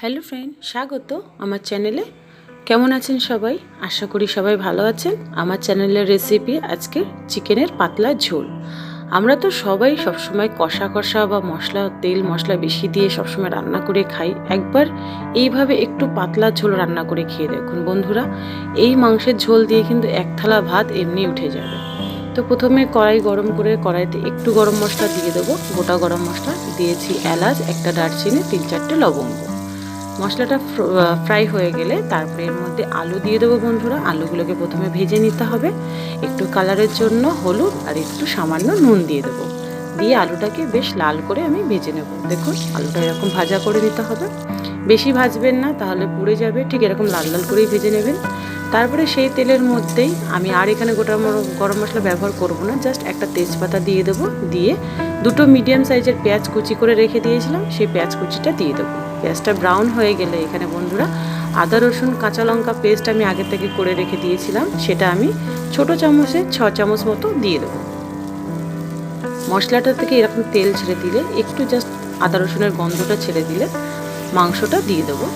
Hello friend, স্বাগত আমার চ্যানেলে। কেমন আছেন সবাই? আশা করি সবাই ভালো আছেন। আমার চ্যানেলের রেসিপি আজকে চিকেনের পাতলা ঝোল। আমরা তো সবাই সবসময় কষা কষা বা মশলা, তেল, মশলা বেশি দিয়ে সবসময় রান্না করে খাই। একবার এইভাবে একটু পাতলা ঝোল রান্না করে খেয়ে দেখুন বন্ধুরা। এই মাংসের ঝোল দিয়ে কিন্তু এক থালা ভাত এমনি উঠে যাবে। তো প্রথমে কড়াই গরম করে কড়াইতে একটু গরম মশলা দিয়ে দেবো। গোটা গরম মশলা, দিয়েছি এলাচ, একটা দারচিনি, তিন চারটে লবঙ্গ। মশলাটা ফ্রাই হয়ে গেলে তারপরে এর মধ্যে আলু দিয়ে দেবো বন্ধুরা। আলুগুলোকে প্রথমে ভেজে নিতে হবে। একটু কালারের জন্য হলুদ আর একটু সামান্য নুন দিয়ে দেবো। দিয়ে আলুটাকে বেশ লাল করে আমি ভেজে নেব। দেখুন, আলুটা এরকম ভাজা করে নিতে হবে। বেশি ভাজবেন না, তাহলে পুড়ে যাবে। ঠিক এরকম লাল লাল করেই ভেজে নেবেন। তারপরে সেই তেলের মধ্যেই আমি আর এখানে গোটা গরম মশলা ব্যবহার করব না। জাস্ট একটা তেজপাতা দিয়ে দেবো। দিয়ে দুটো মিডিয়াম সাইজের পেঁয়াজ কুচি করে রেখে দিয়েছিলাম। সেই পেঁয়াজ কুচিটা দিয়ে দেবো। পেঁয়াজটা ব্রাউন হয়ে গেলে এখানে বন্ধুরা আদা, রসুন, কাঁচা লঙ্কা পেস্ট আমি আগে থেকে করে রেখে দিয়েছিলাম। সেটা আমি ছোট চামচে ছ চামচ মতো দিয়ে দেবো। মশলাটা থেকে এরকম তেল ছেড়ে দিলে, একটু জাস্ট আদা, রসুনের গন্ধটা ছেড়ে দিলে মাংসটা দিয়ে দেবো।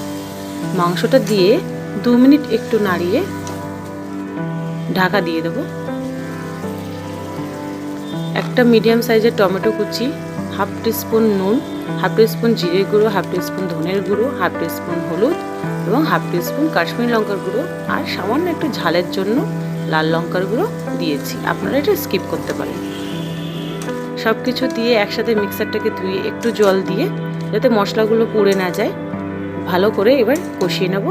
মাংসটা দিয়ে দু মিনিট একটু নাড়িয়ে ঢাকা দিয়ে দেবো। একটা মিডিয়াম সাইজের টমেটো কুচি হাফ টিস্পুন নুন, হাফ টিস্পুন জিরে গুঁড়ো, হাফ টিস্পুন ধনের গুঁড়ো, হাফ টিস্পুন হলুদ এবং হাফ টিস্পুন কাশ্মীরি লঙ্কার গুঁড়ো আর সামান্য একটু ঝালের জন্য লাল লঙ্কার গুঁড়ো দিয়েছি। আপনারা এটা স্কিপ করতে পারেন। সব কিছু দিয়ে একসাথে মিক্সারটাকে ধুয়ে একটু জল দিয়ে যাতে মশলাগুলো পুড়ে না যায়, ভালো করে এবার কষিয়ে নেব।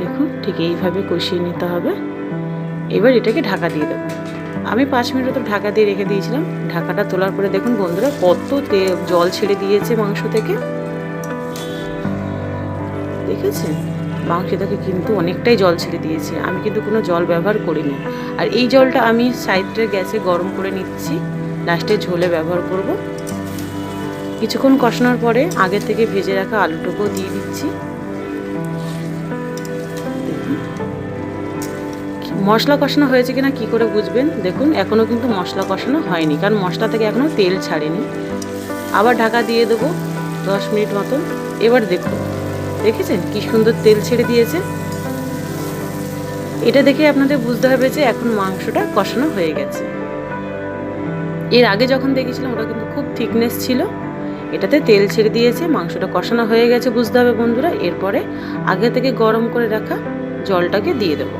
দেখুন, ঠিক এইভাবে কষিয়ে নিতে হবে। এবার এটাকে ঢাকা দিয়ে দেবো। আমি পাঁচ মিনিট তো ঢাকা দিয়ে রেখে দিয়েছিলাম। ঢাকাটা তোলার পরে দেখুন বন্ধুরা, কত জল ছেড়ে দিয়েছে মাংস থেকে। দেখেছেন? মাংস থেকে কিন্তু অনেকটাই জল ছেড়ে দিয়েছে। আমি কিন্তু কোনো জল ব্যবহার করিনি। আর এই জলটা আমি সাইডের গ্যাসে গরম করে নিচ্ছি। লাস্টে ঝোলে ব্যবহার করব। কিছুক্ষণ কষানোর পরে আগে থেকে ভেজে রাখা আলুটুকুও দিয়ে দিচ্ছি। মশলা কষানো হয়েছে কিনা কি করে বুঝবেন? দেখুন এখনও কিন্তু মশলা কষানো হয়নি, কারণ মশলা থেকে এখনও তেল ছাড়েনি। আবার ঢাকা দিয়ে দেবো দশ মিনিট মতন। এবার দেখুন, দেখেছেন কি সুন্দর তেল ছেড়ে দিয়েছে? এটা দেখে আপনাদের বুঝতে হবে যে এখন মাংসটা কষানো হয়ে গেছে। এর আগে যখন দেখেছিলাম, ওটা কিন্তু খুব থিকনেস ছিল। এটাতে তেল ছেড়ে দিয়েছে, মাংসটা কষানো হয়ে গেছে, বুঝতে হবে বন্ধুরা। এরপরে আগে থেকে গরম করে রাখা জলটাকে দিয়ে দেবো।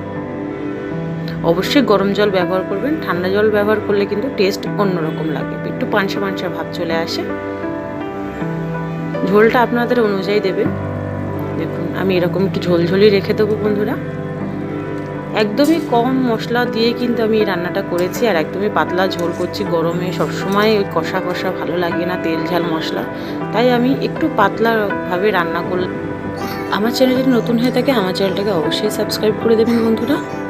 অবশ্যই গরম জল ব্যবহার করবেন। ঠান্ডা জল ব্যবহার করলে কিন্তু টেস্ট অন্যরকম লাগে। একটু পাঞ্চা পাঞ্চা ভাব চলে আসে। ঝোলটা আপনাদের অনুযায়ী দেবেন। দেখুন, আমি এরকম একটু ঝোলঝোলি রেখে দেবো বন্ধুরা। একদমই কম মশলা দিয়ে কিন্তু আমি রান্নাটা করেছি। আর একদমই পাতলা ঝোল করছি গরমে। সবসময় ওই কষা কষা ভালো লাগে না তেল ঝাল মশলা। তাই আমি একটু পাতলাভাবে রান্না করল আমার চ্যানেল যদি নতুন হয়ে থাকে, আমার চ্যানেলটাকে অবশ্যই সাবস্ক্রাইব করে দেবেন বন্ধুরা।